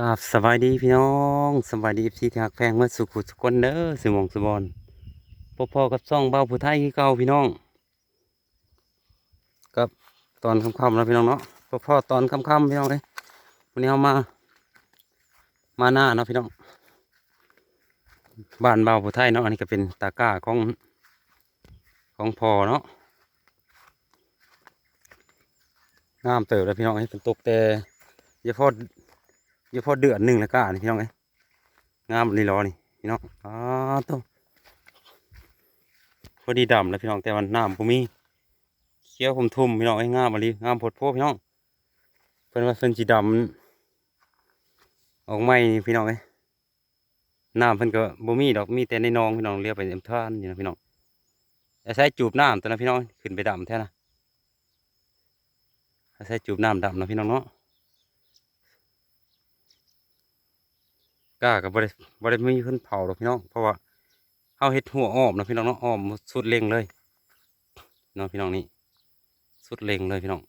กับสบายดีพี่น้องสบายดีพี่ที่หักแพงเมื่อสุขุสุกคนเด้อสมองสบอนพ่อพ่อกับซ่องเบาผู้ไทยคือเก่าพี่น้องกับตอนค่ำๆแล้วพี่น้องเนาะพอพอตอนค่ำๆพี่น้องเลยวันนี้เอามา มาหน้าเนาะพี่น้องบ้านเบาผู้ไทยเนาะอันนี้ก็เป็นตาก้าของของพ่อเนาะงามเติบแล้วพี่น้องให้เป็นตกแต่ย่าพอ อยู่พอเดือนหนึ่งแล้วก็นี่พี่น้องไอ้ยงามลีรอนี่พี่น้องอ๋อตัวพอดีดำแล้วพี่น้องแต่วันน้ำผมมีเขี้ยวผมทุ่มพี่น้องไอ้งามมาลีงามโพดโพพี่น้องเพิ่นว่าเพิ่นสีดำออกไม่นี่พี่น้องไอ้ยน้ำเพิ่นก็บ่มีดอกมีแต่ในหนองพี่น้องเรียกไปเอ็มท่านอยู่นะพี่น้องอาศัยจูบน้ำตัวนะพี่น้องขึ้นไปดำแท้นะอาศัยจูบน้ำดำนะพี่น้องเนาะ ก้ากับบริบริมีคนเผาหรอกพี่น้องเพราะว่าเอาเห็ดหัวอ้อมนะพี่น้องเนาะอ้อมสุดเล็งเลยเนาะพี่น้องนี่สุดเล็งเลยพี่น้อง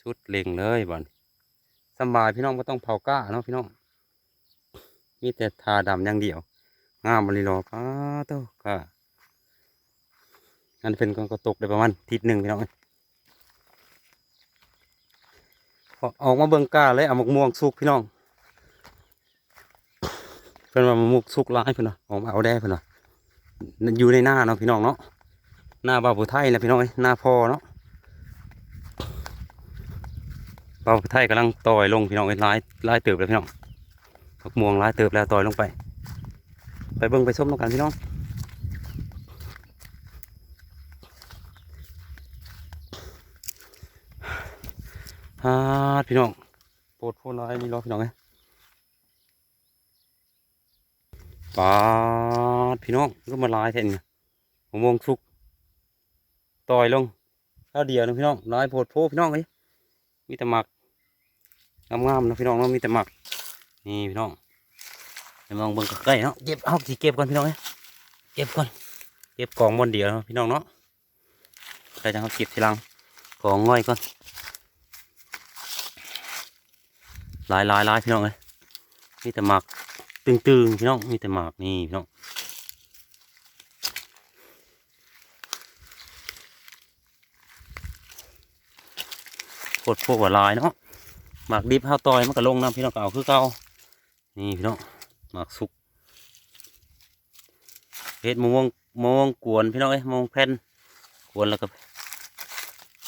สุดเล็งเลยบ่อนสบายพี่น้องไม่ต้องเผาก้าเนาะพี่น้องมีแต่ทาดำอย่างเดียวงามบริโลป้าโตก้าอันเป็นกอกระตกได้ประมาณทิศหนึ่งพี่น้อง พ ออกมาเบิ่งกล้าเลยเอามะม่วงสุกพี่น้องเพิ่นว่ามะม่วงสุกร้ายเพิ่นว่าออกมาเอาได้เพิ่นว่าอยู่ในหน้าเนาะพี่น้องเนาะหน้าบ่าวผู้ไทยนะพี่น้องเอ้ยหน้าพ่อเนาะบ่าวผู้ไทยกำลังต่อยลงพี่น้องเอ้ยร้ายร้ายเติบเลยพี่น้องมะม่วงร้ายเติบแล้วต่อยลงไป ไปเบิ่งไปส้มน้ำกันพี่น้อง ฮาพี่น้องโปรดโพลายนี่รอพี่น้องไงปาดพี่น้องก็มาลายแทนเนี่ยผมวงสุกต่อยลงข้าวเดียวนะพี่น้องลายโพดโพพี่น้องเอ้ยมีแต่หมักงามๆนะพี่น้องเนาะมีแต่หมักนี่พี่น้องไปมองเบิ่งใกล้เนาะเก็บเอาสิเก็บก่อนพี่น้องเอ้ยเก็บก่อนเก็บกองบนเดียวพี่น้องเนาะใครจะเอาเก็บทีหลังกองง่อยก่อน หลายหลายหลายพี่น้องเลยมีแต่หมากตึงตึงๆพี่น้องมีแต่หมากนี่พี่น้องโคตรพวกว่าลายเนาะหมากดิบข้าวตอยมันก็ลงน้ำพี่น้องก็เอาคือเก่านี่พี่น้องหมากสุกเฮ็ดมะม่วงมะม่วงกวนพี่น้องเอ้ยมะม่วงแผ่นกวนแล้วก็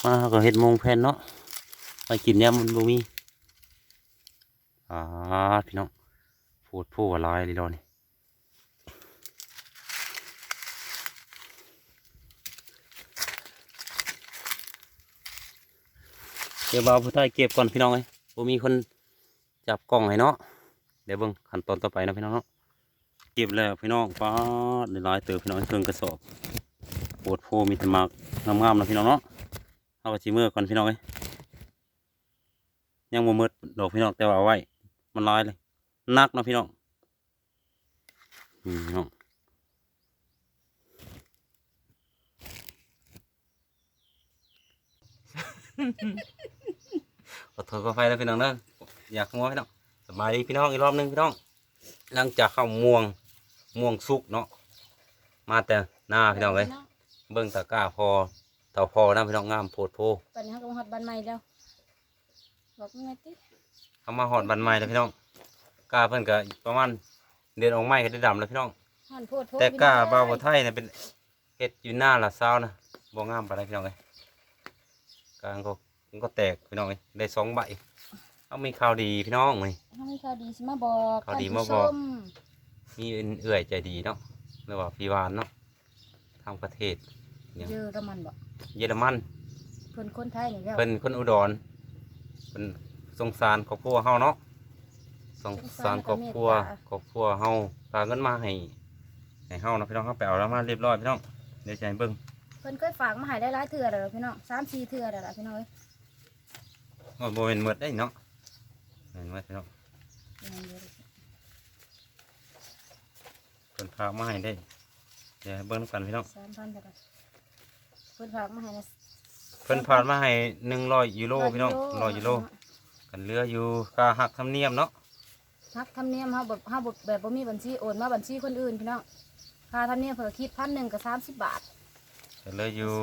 มาก็เฮ็ดมะม่วงแผ่นเนาะไปกินเนี่ยมันบ่มี อ่าพี่น้องพูดพูดว่าลายลีรอนี่เดี๋ยวบ่าวผู้ใต้เก็บก่อนพี่น้องเลยบ่มีคนจับกล้องให้เนาะ เดี๋ยวเบิ่งขั้นตอนต่อไปนะพี่น้องเนาะ เก็บแล้วพี่น้องป้าดได้หลายเติบพี่น้องเครื่องกระสอบปวดโพมีต่หมากงามๆนะพี่น้องเนาะ เอาไปชิมือก่อนพี่น้องเลยยังบ่หมืดดอกพี่น้องแต่ว่าเอาไว้ มันลายเลยนักเนาะพี่น้องอืมพี่น้องขอโทษขอไฟแล้วพี่น้องเด้ออยากขโมยพี่น้องสบายดีพี่น้องอีกรอบหนึงพี่น้อง หลังจากเข้าม่วงม่วงสุกเนาะมาแต่หน้าพี่น้องเลยเบิ่งตะกร้าพอเต่าพอนะพี่น้องงามโพดโพตอนนี้เขาก็มาฮอดบ้านใหม่แล้ว บอกยังไงติเข้ามาหอดบันไม้แล้วพี่น้องกล้าเพิ่นก็ประมาณเดือนออกไม้ก็ได้ดำแล้วพี่น้องฮอนโพดโพดแต่กล้าพี่น้องบาวไทยเนี่ยเป็นเฮ็ดอยู่หน้าละเศร้านะบ่งามปานใดพี่น้องเอ้ยกลางก็มันก็แตกพี่น้องเอ้ยได้สองใบเอามีข่าวดีพี่น้องนี่เขามีข่าวดีสิมาบอกข่าวดีท่นมาผู้บอกชมีเอื่อยใจดีเนาะเรียกว่าพี่วานเนาะทางประเทศ เยอรมันบอกเยอรมันเพิ่นคนไทยนี่แล้วเพิ่นคนอุดร เพิ่นสงสารครอบครัวเฮาเนาะสงสารครอบครัวครอบครัวเฮาพาเงินมาให้ให้เฮาเนาะพี่น้องเฮาไปเอาแล้วมาเรียบร้อยพี่น้องเดี๋ยวจะให้เบิ่งเพิ่นเคยฝากมาให้ได้หลายเทื่อแล้วล่ะพี่น้องสามสี่เทื่อแล้วล่ะพี่น้องเอ้ยว่าบ่เป็นหมดได้เนาะเป็นหมดพี่น้องยังเยอะเพิ่นพากมาให้ได้เดี๋ยวให้เบิ่งนำกันพี่น้องสามพันเท่าไหร่เพิ่นฝากมาให้นะ เพิ่นพากมาให้100ยูโรพี่น้อง100ยูโรกันเหลืออยู่ค่าหักธรรมเนียมเนาะฮักธรรมเนียมเฮาแบบเฮาแบบแบบบ่มีบัญชีโอนมาบัญชีคนอื่นพี่น้องค่าธรรมเนียมเพิ่นก็คิดพันหนึ่งกับสามสิบบาทกันเหลืออยู่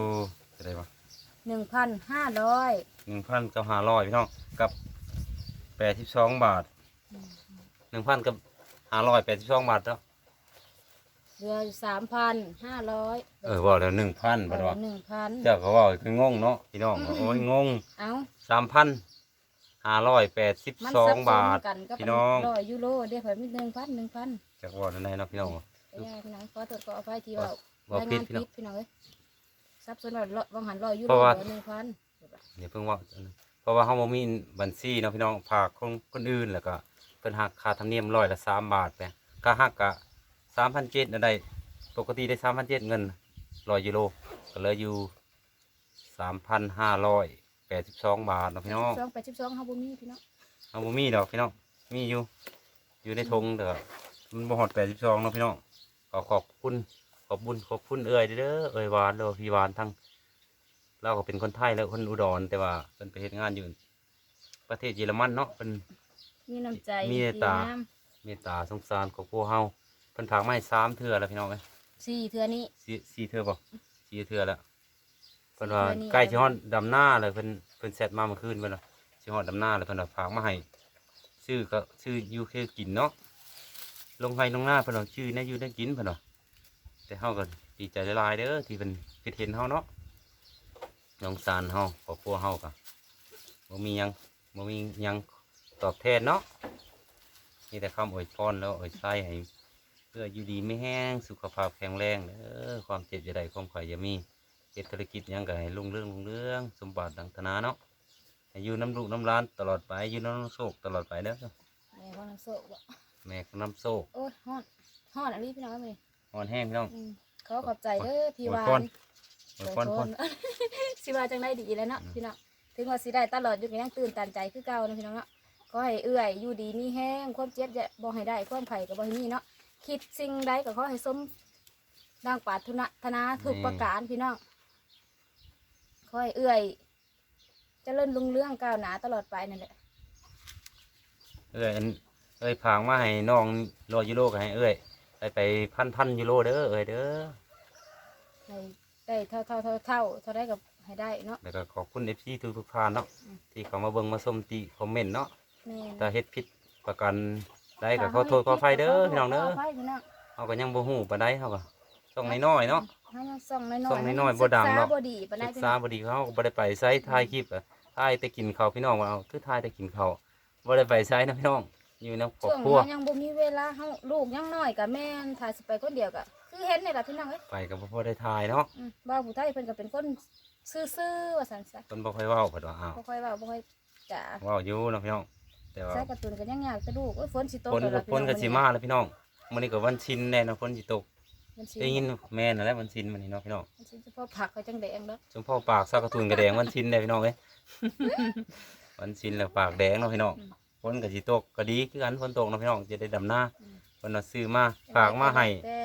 จะได้ปะหนึ่งพันห้าร้อยหนึ่งพันกับห้าร้อยพี่น้องกับแปดสิบสองบาทหนึ่งพันกับห้าร้อยแปดสิบสองบาทเนาะ เหลือสามพันห้าร้อยเออว่าแล้วหนึ่งพันบาทวะหนึ่งพันเจ้าก็ว่าคืองงเนาะพี่น้องโอ้ยงงเอ้าสามพันห้าร้อยแปดสิบมันสอสังบสบาทนกันกับพี่น้องร้อยยูโรเดี๋ยวเพิ่นมีหนึ่งพันหนึ่งพันจากว่าในเนาะพี่น้องไปยากนะขอตรวจขออภัยที่ว่าว่ารายผิงาดนพี่น้องผิดพี่น้องเอ้ยซับซ้อนว่าร้อยบางหันร้อยยูเพโรราะว่าหนึ่งพันเดี๋ยวเพิ่งว่าเพราะว่าเขาบ่มีบัญชีเนาะพี่น้องฝากคนคนอื่นแล้วก็เพิ่นหักค่าธรรมเนียมร้อยละสามบาทไปค่าหักกะ สามพันเจ็ดได้ปกติได้สามพันเจ็ดเงินร้อยยูโรก็เหลยอยู่สามพันห้าร้อยแปดสิบสองบาทเนาะพี่น้อง สองแปดสิบสองเฮาบ่มีพี่น้องเอาบ่มีดอกพี่น้อง มีอยู่ อยู่ในธงเด้อมันบ่ฮอดแปดสิบสองเนาะพี่น้องขอขอบคุณ ขอบบุญขอบคุณเอ่ยเด้อ เอ่ยหวานเด้อพี่หวานทั้งเราก็เป็นคนไทยแล้วคนอุดรแต่ว่าเป็นไปเฮ็ดงานอยู่ ประเทศเยอรมันเนาะเป็น มีน้ำใจมีตา ดีงม เมตตาสงสารของพวกเฮา เพิ่นฝากมาให้สามเทื่อแล้วพี่น้องเอ้ยสี่เทือนี้ สี่สี่เทื่อบ่สี่เทื่อแล้วเพิ่นว่าสี่เทื่อนี่ ใกล้สิฮอดดำหน้าเลยเพิ่นเพิ่นเสร็จมาเมื่อคืนเพิ่นว่าสิฮอดดำหน้าเลยเพิ่นว่าฝากมาให้ซื้อก็ซื้ออยู่แค่กินเนาะลงให้ลงหน้าเพิ่นว่าชื่อได้อยู่ได้กินเพิ่นว่าแต่เฮาก็ดีใจหลายๆเด้อที่เพิ่นคิดเห็นเฮาเนาะสงสารเฮาครอบครัวเฮาก็บ่มีหยังบ่มีหยังตอบแทนเนาะมีแต่คำอวยพรแล้วอวยใส่ให้ เพื่ออยู่ดีไม่แห้งสุขภาพแข็งแรงเด้อความเจ็บจะได้ความไข่จะมีเฮ็ดธุรกิจหยังก็ให้รุ่งเรื่องรุ่งเรื่อง สมบัติดังธนาเนาะให้อยู่น้ำลูกน้ำร้านตลอดไปอยู่น้ำโชคตลอดไปเด้อแม่พ่อน้ำโซกบ่แม่ก็น้ำโชคโอ้ยฮอดฮอดอันนี้พี่น้องเลยอ่อนแห้งพี่น้องอืมขอขอบใจเด้อพี่วาอวยพรนอวยพรพรสิว่าจังไดดีแล้วเนาะอืมพี่น้องถึงว่าสิได้ตลอดอยู่ก็ยังตื่นตันใจคือเก่านะพี่น้องเนาะก็ให้เอื้อยอยู่ดีมีแห้งความเจ็บจะบ่ให้ได้ความไข่ก็บ่ให้มีเนาะ คิดสิ่งใดก็ขอให้สมดังปรารถนาธนาทุกประการพี่น้องขอให้เอื้อยเจริญรุ่งเรื่องก้าวหน้าตลอดไปนั่นแหละเอ้ยอันเอ้ยผางมาให้น้องรอยยูโรก็ให้เอ้ยไปไปพันพันยูโรเด้อเอ้ยเด้อให้ได้เท่าเท่าเท่าเท่าเท่าได้กับให้ได้เนาะแล้วก็ขอบคุณเอฟซีทุกทุกๆท่านเนาะอืมที่เขามาเบิ่งมาชมตีคอมเมนต์เนาะแม่นถ้าเฮ็ดผิดประกัน ได้ก็ขอโทษขออภัยเด้อพี่น้องเด้อขอภัยพี่น้องเขาก็ยังบ่ฮู้ปานใดเขาก็ส่องน้อยๆเนาะให้ยังส่องน้อยๆส่องน้อยๆบ่ดังเนาะศึกษบ่ดีปานใดศึกพี่ษาน้องบ่ดีเขาก็บ่ได้ไปไสถ่ายคลิปอะถ่ายแต่กินข้าวพี่น้องว่าเอาคือถ่ายแต่กินข้าวบ่ได้ไปไสนะพี่น้องอยู่ในครอบช่วงครัวนี้ยังบ่มีเวลาเฮาลูกยังน้อยก็แม่นถ้าสิไปคนเดียวก็คือเห็นนี่ล่ะพี่น้องเอ้ยไปก็บ่พอได้ถ่ายเนาะอืมบ่าวผู้ไทยเพิ่นก็เป็นคนซื่อๆว่าซั่นซะเพิ่นบ่ค่อยเว้าเพิ่นว่าอ้าวบ่ค่อยเว้าบ่ค่อยจ๋าเว้าอยู่เนาะพี่น้อง แต่ว่าใส่การ์ตูนก็ยังยากแต่ลูกโอ้ยฝนสิตกฝนแล้วก็ล่ะฝนก็สิมาแล้วพี่น้องมื้อนี้ก็วันชินแน่เนาะฝนสิตกมันสิได้ยินแม่นั่นแหละวันชินมื้อนี้เนาะพี่น้องมันสิเฉพาะผักเขาจังแดงเด้อชมพ่อปากซากกระทุนกระแดงวันชินได้พี่น้องเอ้ย วันชินแล้วปากแดงเนาะพี่น้องฝนก็สิตกก็ดีคือกันฝนตกเนาะพี่น้องจะได้ดำนาเพิ่นว่าซื้อมาฝากมาให้แต่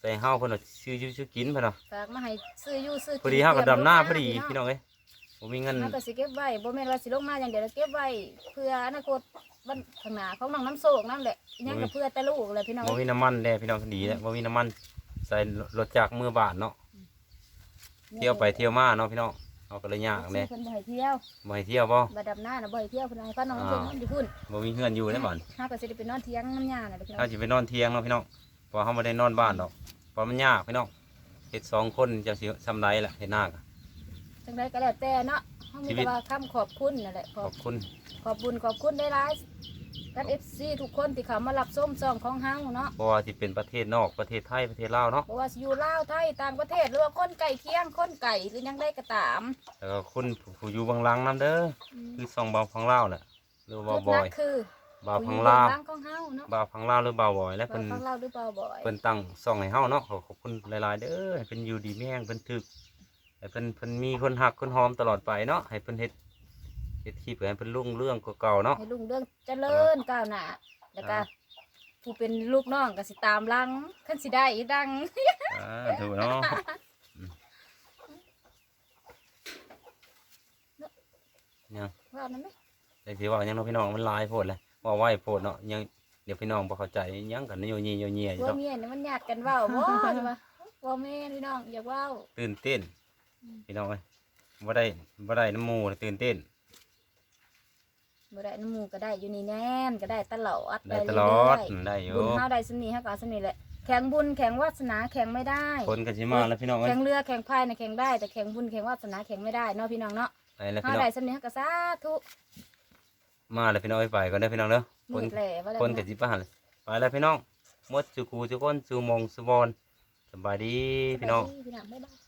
ใส่เฮาเพิ่นว่าซื้ออยู่ซื้อกินเพิ่นว่าฝากมาให้ซื้ออยู่ซื้อกินพอดีเฮาก็ดำหน้าพอดีเตรียมพี่น้องเอ้ย ผมมีเงินเฮาก็สิเก็บไว้บ่แม่นว่าสิลงมาอย่างเดียวแล้วเก็บไว้เพื่ออนาคตวันข้างหน้าของน้องน้ำโศกนั่นแหละอิหยังก็เพื่อแต่ลูกเลยพี่น้องบ่มีน้ำมันแน่พี่น้องดีแล้วบ่มีน้ำมัน ใส่รถจักรมือบาทเนาะ เที่ยวไปเที่ยวมาเนาะพี่น้องเอาก็เลยยากแน่เพิ่นบ่ให้เที่ยวบ่ให้เที่ยวบ่บ่ดำหน้าน่ะบ่ให้เที่ยวเพิ่นให้พาน้องเพิ่นนอนอยู่พุ่นบ่มีเฮือนอยู่ได้บ่อนเฮาก็สิได้ไปนอนเที่ยงน้ำยาน่ะเด้อพี่น้อเฮาง สิไปนอนเที่ยงเนาะพี่น้องเพราะเฮาบ่ได้นอนบ้านดอกเพราะมันยากพี่น้องเฮ็ดสองคนจะสิซำไรล่ะเฮ็ดหน้าก็ จังไดก็แล้วแต่เนาะเฮามีชีวิแต่ตว่าคำขอบคุณนั่นแหละขขออบบคุณขอบบุญขอบคุณได้หลายกับ FC ทุกคนที่เขามารับชมช่องของเฮาเนาะบ่ว่าสิเป็นประเทศนอกประเทศไทยประเทศลาวเนาะบ่ว่าสิอยู่ลาวไทยต่างประเทศหรือว่าคนไก่เคียงคนไก่หรือยังได้ก็ตามแล้วก็คุณผู้อยู่เบางหลังนํเด้อคือสองบ่าวพังลาวน่ะหรือว่าจุดบนัอกยคือบ่าวผู้พัองยู่ลาวเบื้องหลังของเฮาเนาะบ่าวพังลาวหรือบ่าวบอยและบ่าเพิ่น ฟังเราหรือเปล่าบ่อย เพิ่นตั้งซ่องให้เฮาเนาะขอขอบคุณหลาย ๆ เด้อให้เพิ่นอยู่ดีมีแรงเพิ่นถึก ให้เพิ่นเพิ่นมีคนหักคนหอมตลอดไปเนาะให้เพิ่นเฮ็ดเฮ็ดคลิปให้เพิ่นรุ่งเรื่องกว่าเก่าเนาะให้ลุงเรื่องเจริญก้าวหน้าแล้วก็ผู้เป็นลูกน้องก็สิตามหลังคันสิได้อีดัง อ่าถูกเนาะเนี่ยว่านั่นไหมแต่สิว่าหยังเนาะพี่น้องมันหลายโพดเลยว่าไว้โพดเนาะยังเดี๋ยวพี่น้องบ่เข้าใจหยังกันโยยี่โยเยี่ยอยู่ว่าเนาะเมียนี่มันญาติกันเว้าบ่ใช่ปะว่าแม่นพี่น้องอย่าเว้า ตื่นเต้นอืม พี่น้องเอ้ยบ่ได้บ่ได้น้ำหมูเลยตื่นเต้น บ่ได้น้ำหมูก็ได้อยู่นี่แน่นก็ได้ตลอดได้ตลอดเรื่ยได้อๆยู่บุญเฮาได้สำนีเฮาก็เอาสำนีแหละแข่งบุญแข่งวาสนาแข่งไม่ได้ คนกันสิมาแล้วพี่น้องเอ้ยแข่งเรือแข่งพายน่ะแข่งได้แต่แข่งบุญแข่งวาสนาแข่งไม่ได้เนาะพี่น้องเนาะไปแล้วเฮาพี่น้องได้สำนีเฮาก็สาธุมาแล้วพี่น้องเอ้ยไปก่อนเด้อพี่น้องเด้อคมืนดแหล่ว่าแล้วคนกันสิไปหันไปแล้วพี่น้องหมดสุกูทุกคนสู่มงสุบอนสบายดีพี่น้องพี่น้องบ๊ายบาย